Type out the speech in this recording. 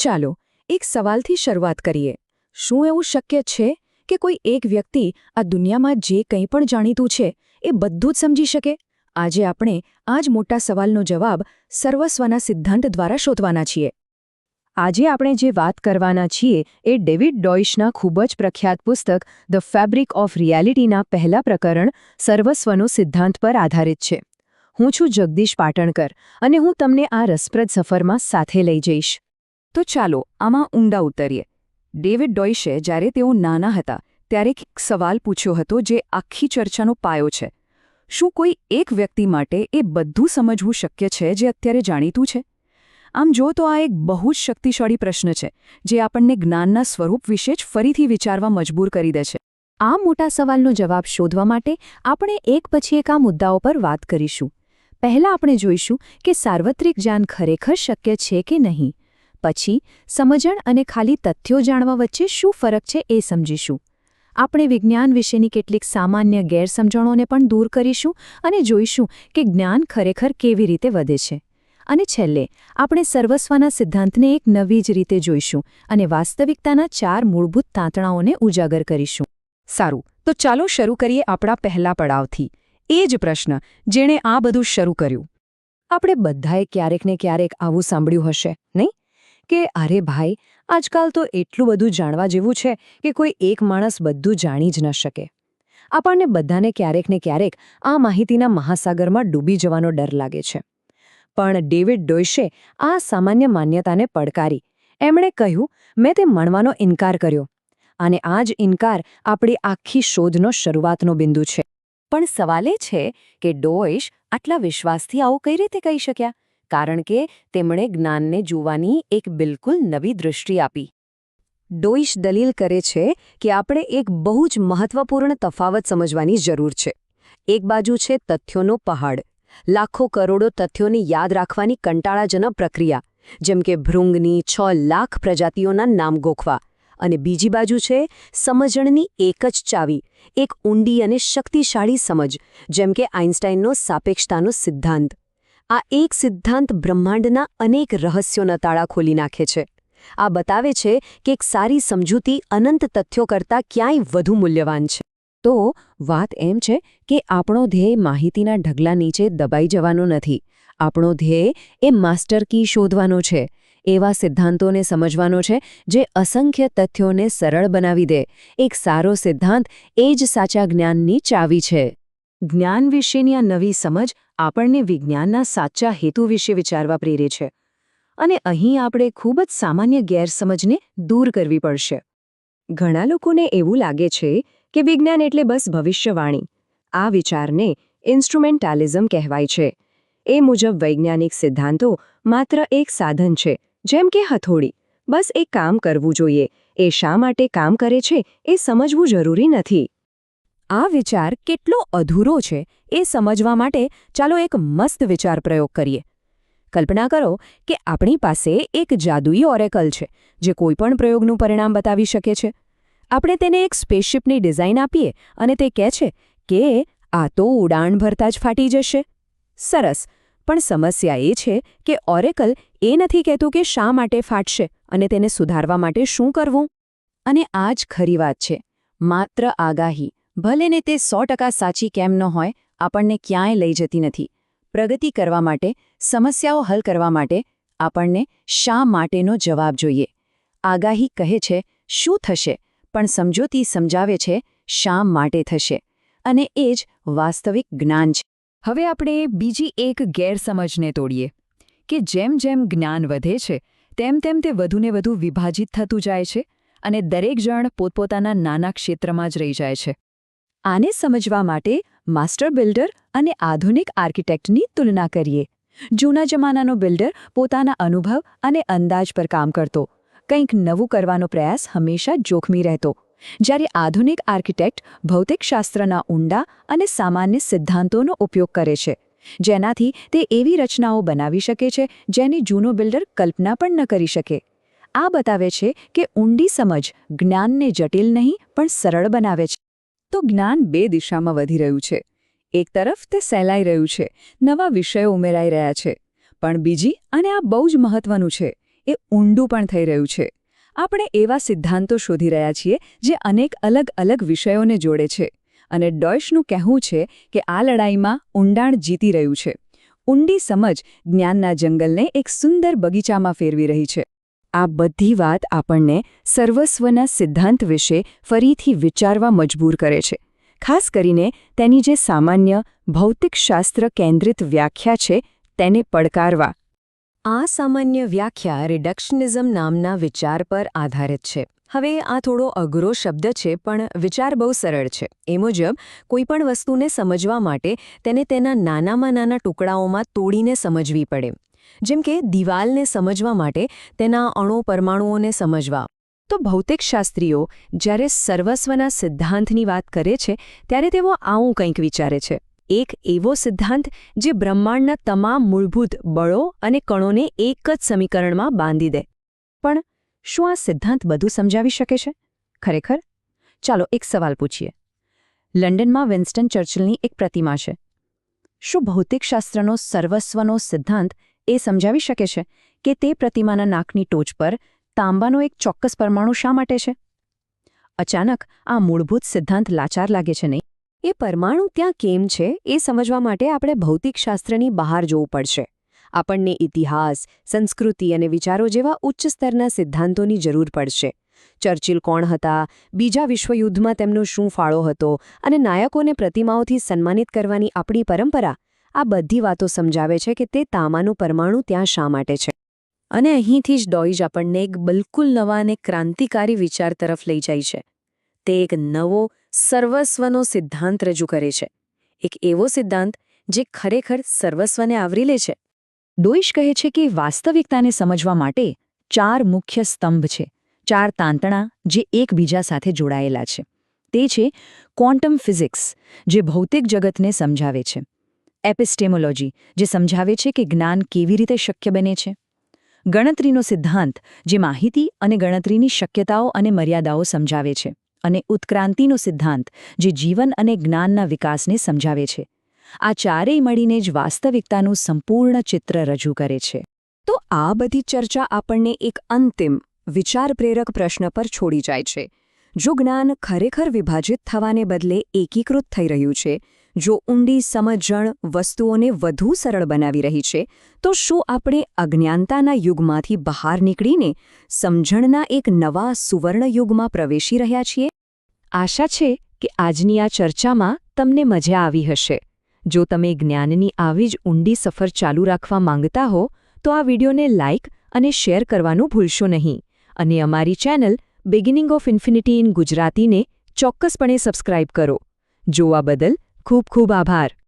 ચાલો, એક સવાલથી શરૂઆત કરીએ. શું એવું શક્ય છે કે કોઈ એક વ્યક્તિ આ દુનિયામાં જે કંઈ પણ જાણીતું છે એ બધું જ સમજી શકે? આજે આપણે આ જ મોટા સવાલનો જવાબ સર્વસ્વના સિદ્ધાંત દ્વારા શોધવાના છીએ. આજે આપણે જે વાત કરવાના છીએ એ ડેવિડ ડોઇશના ખૂબ જ પ્રખ્યાત પુસ્તક ધ ફેબ્રિક ઓફ રિયાલિટીના પહેલા પ્રકરણ સર્વસ્વનો સિદ્ધાંત પર આધારિત છે. હું છું જગદીશ પાટણકર અને હું તમને આ રસપ્રદ સફરમાં સાથે લઈ જઈશ. તો ચાલો આમાં ઊંડા ઉતરીએ. ડેવિડ ડોઇશે જ્યારે તેઓ નાના હતા, ત્યારે એક સવાલ પૂછ્યો હતો જે આખી ચર્ચાનો પાયો છે. શું કોઈ એક વ્યક્તિ માટે એ બધું સમજવું શક્ય છે જે અત્યારે જાણીતું છે? આમ જો તો આ એક બહુ જ શક્તિશાળી પ્રશ્ન છે, જે આપણને જ્ઞાનના સ્વરૂપ વિશે જ ફરીથી વિચારવા મજબૂર કરી દે છે. આ મોટા સવાલનો જવાબ શોધવા માટે આપણે એક પછી એક આ મુદ્દાઓ પર વાત કરીશું. પહેલા આપણે જોઈશું કે સાર્વત્રિક જ્ઞાન ખરેખર શક્ય છે કે નહીં. પછી સમજણ અને ખાલી તથ્યો જાણવા વચ્ચે શું ફરક છે એ સમજીશું. આપણે વિજ્ઞાન વિશેની કેટલીક સામાન્ય ગેરસમજણોને પણ દૂર કરીશું અને જોઈશું કે જ્ઞાન ખરેખર કેવી રીતે વધે છે. અને છેલ્લે, આપણે સર્વસ્વના સિદ્ધાંતને એક નવી જ રીતે જોઈશું અને વાસ્તવિકતાના ચાર મૂળભૂત તાંતણાઓને ઉજાગર કરીશું. સારું, તો ચાલો શરૂ કરીએ આપણા પહેલા પડાવથી. એ જ પ્રશ્ન, જેણે આ બધું શરૂ કર્યું. આપણે બધાએ ક્યારેક ને ક્યારેક આવું સાંભળ્યું હશે, નહીં? કે અરે ભાઈ, આજકાલ તો એટલું બધું જાણવા જેવું છે કે કોઈ એક માણસ બધું જાણી જ ન શકે. આપણને બધાને ક્યારેક ને ક્યારેક આ માહિતીના મહાસાગરમાં ડૂબી જવાનો ડર લાગે છે. પણ ડેવિડ ડોઇશે આ સામાન્ય માન્યતાને પડકારી. એમણે કહ્યું, મેં તે મણવાનો ઇનકાર કર્યો. અને આ જ ઇનકાર આપણી આખી શોધનો શરૂઆતનો બિંદુ છે. પણ સવાલ એ છે કે ડોઇશ આટલા વિશ્વાસથી આવું કઈ રીતે કહી શક્યા? કારણ કે તેમણે જ્ઞાનને જોવાની એક બિલકુલ નવી દૃષ્ટિ આપી. ડોઇશ દલીલ કરે છે કે આપણે એક બહુ જ મહત્વપૂર્ણ તફાવત સમજવાની જરૂર છે. એક બાજુ છે તથ્યોનો પહાડ. લાખો કરોડો તથ્યોને યાદ રાખવાની કંટાળાજનક પ્રક્રિયા, જેમ કે ભૃંગની છ લાખ પ્રજાતિઓના નામ ગોખવા. અને બીજી બાજુ છે સમજણની એક જ ચાવી, એક ઊંડી અને શક્તિશાળી સમજ, જેમ કે આઇન્સ્ટાઇનનો સાપેક્ષતાનો સિદ્ધાંત. આ એક સિદ્ધાંત બ્રહ્માંડના અનેક રહસ્યોના તાળા ખોલી નાખે છે. આ બતાવે છે કે એક સારી સમજૂતી અનંત તથ્યો કરતાં ક્યાંય વધુ મૂલ્યવાન છે. તો વાત એમ છે કે આપણો ધ્યેય માહિતીના ઢગલા નીચે દબાઈ જવાનો નથી. આપણો ધ્યેય એ માસ્ટર કી શોધવાનો છે. એવા સિદ્ધાંતોને સમજવાનો છે જે અસંખ્ય તથ્યોને સરળ બનાવી દે. એક સારો સિદ્ધાંત એ જ સાચા જ્ઞાનની ચાવી છે. જ્ઞાન વિશેની આ નવી સમજ આપણને વિજ્ઞાનના સાચા હેતુ વિશે વિચારવા પ્રેરે છે. અને અહીં આપણે ખૂબ જ સામાન્ય ગેરસમજને દૂર કરવી પડશે. ઘણા લોકોને એવું લાગે છે કે વિજ્ઞાન એટલે બસ ભવિષ્યવાણી. આ વિચારને ઇન્સ્ટ્રુમેન્ટાલિઝમ કહેવાય છે. એ મુજબ વૈજ્ઞાનિક સિદ્ધાંતો માત્ર એક સાધન છે, જેમ કે હથોડી. બસ એ કામ કરવું જોઈએ. એ શા માટે કામ કરે છે એ સમજવું જરૂરી નથી. આ વિચાર કેટલો અધૂરો છે એ સમજવા માટે ચાલો એક મસ્ત વિચાર પ્રયોગ કરીએ. કલ્પના કરો કે આપણી પાસે એક જાદુઈ ઓરેકલ છે, જે કોઈપણ પ્રયોગનું પરિણામ બતાવી શકે છે. આપણે તેને એક સ્પેસશિપની ડિઝાઇન આપીએ અને તે કહે છે કે આ તો ઉડાણ ભરતા જ ફાટી જશે. સરસ, પણ સમસ્યા એ છે કે ઓરેકલ એ નથી કહેતું કે શા માટે ફાટશે અને તેને સુધારવા માટે શું કરવું. અને આ જ ખરી વાત છે, માત્ર આગાહી. ભલે ને તે સો ટકા સાચી કેમ ન હોય, આપણને ક્યાંય લઈ જતી નથી. પ્રગતિ કરવા માટે, સમસ્યાઓ હલ કરવા માટે, આપણને શા માટેનો જવાબ જોઈએ? આગાહી કહે છે, શું થશે? પણ સમજોતી સમજાવે છે, શા માટે થશે? અને એ જ વાસ્તવિક જ્ઞાન છે. હવે આપણે બીજી એક ગેરસમજને તોડીએ, કે જેમ જેમ જ્ઞાન વધે છે, તેમ તેમ તે વધુને વધુ વિભાજિત થતું જાય છે અને દરેક જણ પોતપોતાના નાના ક્ષેત્રમાં જ રહી જાય છે. આને સમજવા માટે માસ્ટર બિલ્ડર અને આધુનિક આર્કિટેક્ટની તુલના કરીએ. જૂના જમાનાનો બિલ્ડર પોતાના અનુભવ અને અંદાજ પર કામ કરતો. કંઈક નવું કરવાનો પ્રયાસ હંમેશા જોખમી રહેતો. જ્યારે આધુનિક આર્કિટેક્ટ ભૌતિકશાસ્ત્રના ઊંડા અને સામાન્ય સિદ્ધાંતોનો ઉપયોગ કરે છે, જેનાથી તે એવી રચનાઓ બનાવી શકે છે જેની જૂનો બિલ્ડર કલ્પના પણ ન કરી શકે. આ બતાવે છે કે ઊંડી સમજ જ્ઞાનને જટિલ નહીં પણ સરળ બનાવે છે. તો જ્ઞાન બે દિશામાં વધી રહ્યું છે. એક તરફ તે સહેલાઈ રહ્યું છે, નવા વિષયો ઉમેરાઈ રહ્યા છે, પણ બીજી, અને આ બહુ જ મહત્વનું છે, એ ઊંડું પણ થઈ રહ્યું છે. આપણે એવા સિદ્ધાંતો શોધી રહ્યા છીએ જે અનેક અલગ અલગ વિષયોને જોડે છે, અને ડોયશનું કહેવું છે કે આ લડાઈમાં ઊંડાણ જીતી રહ્યું છે. ઊંડી સમજ જ્ઞાનના જંગલને એક સુંદર બગીચામાં ફેરવી રહી છે. આ બધી વાત આપણને સર્વસ્વના સિદ્ધાંત વિશે ફરીથી વિચારવા મજબૂર કરે છે. ખાસ કરીને તેની જે સામાન્ય ભૌતિકશાસ્ત્ર કેન્દ્રિત વ્યાખ્યા છે, તેને પડકારવા. આ સામાન્ય વ્યાખ્યા રિડક્શનિઝમ નામના વિચાર પર આધારિત છે. હવે આ થોડો અઘરો શબ્દ છે, પણ વિચાર બહુ સરળ છે. એ મુજબ, કોઈપણ વસ્તુને સમજવા માટે તેને તેના નાનામાં નાના ટુકડાઓમાં તોડીને સમજવી પડે. જેમ કે દિવાલને સમજવા માટે તેના અણુ પરમાણુઓને સમજવા. તો ભૌતિકશાસ્ત્રીઓ જ્યારે સર્વસ્વના સિદ્ધાંતની વાત કરે છે, ત્યારે તેઓ આવું કંઈક વિચારે છે. એક એવો સિદ્ધાંત જે બ્રહ્માંડના તમામ મૂળભૂત બળો અને કણોને એક જ સમીકરણમાં બાંધી દે. પણ શું આ સિદ્ધાંત બધું સમજાવી શકે છે? ખરેખર? ચાલો એક સવાલ પૂછીએ. લંડનમાં વિન્સ્ટન ચર્ચિલની એક પ્રતિમા છે. શું ભૌતિકશાસ્ત્રનો સર્વસ્વનો સિદ્ધાંત એ સમજાવી શકે છે કે તે પ્રતિમાના નાકની ટોચ પર તાંબાનો એક ચોક્કસ પરમાણુ શા માટે છે? અચાનક આ મૂળભૂત સિદ્ધાંત લાચાર લાગે છે નહીં? એ પરમાણુ ત્યાં કેમ છે એ સમજવા માટે આપણે ભૌતિકશાસ્ત્રની બહાર જોવું પડશે. આપણને ઇતિહાસ, સંસ્કૃતિ અને વિચારો જેવા ઉચ્ચ સ્તરના સિદ્ધાંતોની જરૂર પડશે. ચર્ચિલ કોણ હતા, બીજા વિશ્વયુદ્ધમાં તેમનો શું ફાળો હતો અને નાયકોને પ્રતિમાઓથી સન્માનિત કરવાની આપણી પરંપરા? આ બધી વાતો સમજાવે છે કે તે તામાનું પરમાણુ ત્યાં શા માટે છે. અને અહીંથી જ ડોઈજ આપણને એક બિલકુલ નવા અને ક્રાંતિકારી વિચાર તરફ લઈ જાય છે. તે એક નવો, સર્વસ્વનો સિદ્ધાંત રજૂ કરે છે. એક એવો સિદ્ધાંત જે ખરેખર સર્વસ્વને આવરી લે છે. ડોઇશ કહે છે કે વાસ્તવિકતાને સમજવા માટે ચાર મુખ્ય સ્તંભ છે. ચાર તાંતણા જે એકબીજા સાથે જોડાયેલા છે. તે છે ક્વોન્ટમ ફિઝિક્સ, જે ભૌતિક જગતને સમજાવે છે. એપિસ્ટેમોલોજી, જે સમજાવે છે કે જ્ઞાન કેવી રીતે શક્ય બને છે. ગણતરીનો સિદ્ધાંત, જે માહિતી અને ગણતરીની શક્યતાઓ અને મર્યાદાઓ સમજાવે છે અને ઉત્ક્રાંતિનો સિદ્ધાંત, જે જીવન અને જ્ઞાનના વિકાસને સમજાવે છે. આ ચારેય મળીને જ વાસ્તવિકતાનું સંપૂર્ણ ચિત્ર રજૂ કરે છે. તો આ બધી ચર્ચા આપણને એક અંતિમ, વિચારપ્રેરક પ્રશ્ન પર છોડી જાય છે. જો જ્ઞાન ખરેખર વિભાજિત થવાને બદલે એકીકૃત થઈ રહ્યું છે જો ઊંડી સમજણ વસ્તુઓને વધુ સરળ બનાવી રહી છે, તો શું આપણે અજ્ઞાનતાના યુગમાંથી બહાર નીકળીને સમજણના એક નવા સુવર્ણ યુગમાં પ્રવેશી રહ્યા છીએ? આશા છે કે આજની આ ચર્ચામાં તમને મજા આવી હશે. જો તમે જ્ઞાનની આવી જ ઊંડી સફર ચાલુ રાખવા માંગતા હો, તો આ વિડીયોને લાઇક અને શેર કરવાનું ભૂલશો નહીં. અને અમારી channel beginning of infinity in ગુજરાતીને ચોક્કસપણે સબસ્ક્રાઇબ કરો. જોવા બદલ ખૂબ ખૂબ આભાર.